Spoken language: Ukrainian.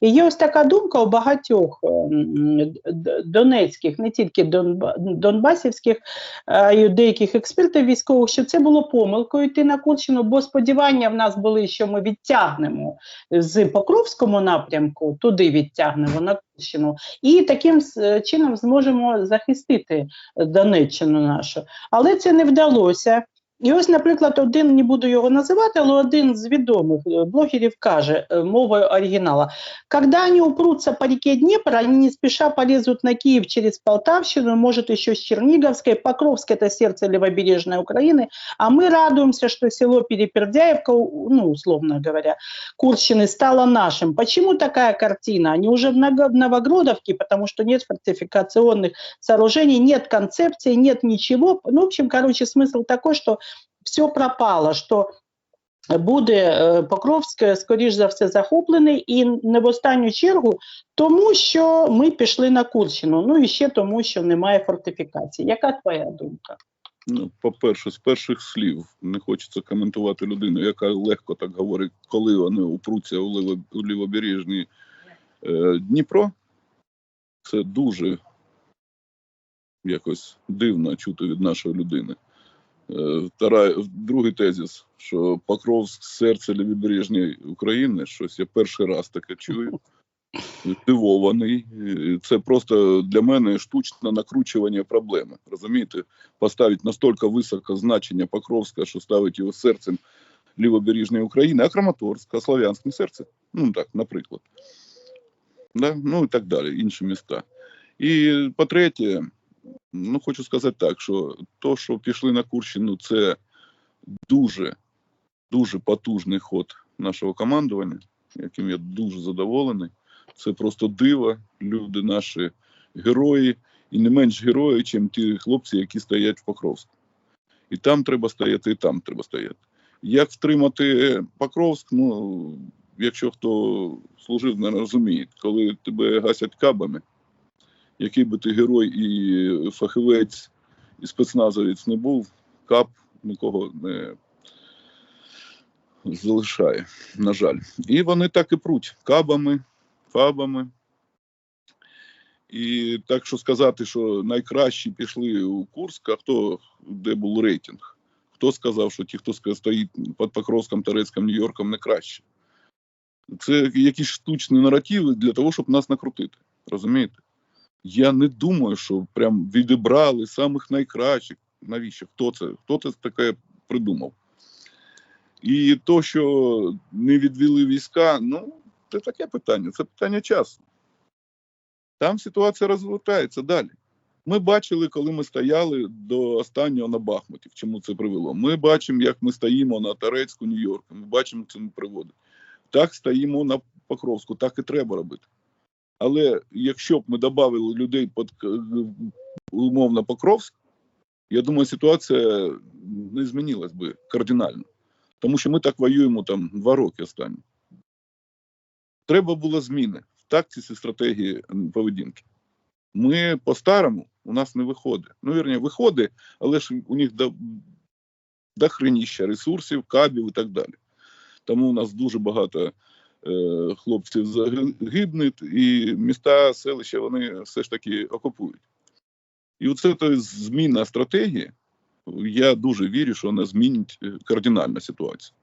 І є ось така думка у багатьох донецьких, не тільки донба- донбасівських, а й деяких експертів військових, що це було помилкою йти на Курщину, бо сподівання в нас були, що ми відтягнемо з Покровському напрямку, туди відтягнемо на Курщину, і таким чином зможемо захистити Донеччину нашу. Але це не вдалося. І ось, наприклад, один не буду його називати, але один з відомих е, блогерів каже е, мовою оригінала: Когда они упрутся по реке Днепр, они не спеша полезут на Киев через Полтавщину, может, еще с Черниговской. Покровск – это сердце левобережной Украины. А мы радуемся, что село Перепердяевка, у- ну, условно говоря, Курщины стало нашим. Почему такая картина? Они уже в Ново- Новогродовке, потому что нет фортификационных сооружений, нет концепции, нет ничего. Ну, в общем, короче, смысл такой, что все пропало, що буде е, Покровськ, скоріш за все, захоплений, і не в останню чергу, тому що ми пішли на Курщину. Ну і ще тому, що немає фортифікації. Яка твоя думка? Ну, по-перше, з перших слів не хочеться коментувати людину, яка легко так говорить, коли вони упруться у, лево, у лівобережний е, Дніпро. Це дуже якось дивно чути від нашої людини. Е, втора, другий тезіс, що Покровськ серце лівобережної України, щось я перший раз таке чую. Здивований. Е, Це просто для мене штучне накручування проблеми. Розумієте, поставить настільки високе значення Покровська, що ставить його серцем лівобережної України, а Краматорськ, а Слов'янськ не серце. Ну так, наприклад. Да? Ну і так далі, інші міста. І по-третє, ну хочу сказати так, що то, що пішли на Курщину, це дуже, дуже потужний ход нашого командування, яким я дуже задоволений. Це просто диво, люди наші герої, і не менш герої, ніж ті хлопці, які стоять в Покровську. І там треба стояти, і там треба стояти. Як втримати Покровськ, ну, якщо хто служив, не розуміє, коли тебе гасять кабами, який би ти герой і фахівець, і спецназовець не був, кап нікого не залишає, на жаль. І вони так і пруть кабами, фабами. І так що сказати, що найкращі пішли у Курськ, а хто де був рейтинг? Хто сказав, що ті, хто стоїть під Покровськом, Торецьком, Нью-Йорком, не краще? Це якісь штучні наративи для того, щоб нас накрутити. Розумієте? Я не думаю, що прям відібрали самих найкращих. Навіщо? Хто це? Хто це таке придумав? І то, що не відвели війська, ну, це таке питання, це питання часу. Там ситуація розвертається далі. Ми бачили, коли ми стояли до останнього на Бахмуті, чому це привело. Ми бачимо, як ми стоїмо на Торецьку, Нью-Йорку. Ми бачимо, к цьому приводить. Так стоїмо на Покровську, так і треба робити. Але якщо б ми додали людей під умовно Покровськ, я думаю, ситуація не змінилась би кардинально. Тому що ми так воюємо там два роки останні. Треба було зміни в тактиці стратегії поведінки. Ми по-старому у нас не виходить. Ну, вірні, виходить, але ж у них до, дохреніща ресурсів, кабів і так далі. Тому у нас дуже багато е, хлопців загибнуть, і міста, селища вони все ж таки окупують. І оце то зміна стратегії, я дуже вірю, що вона змінить е, кардинально ситуацію.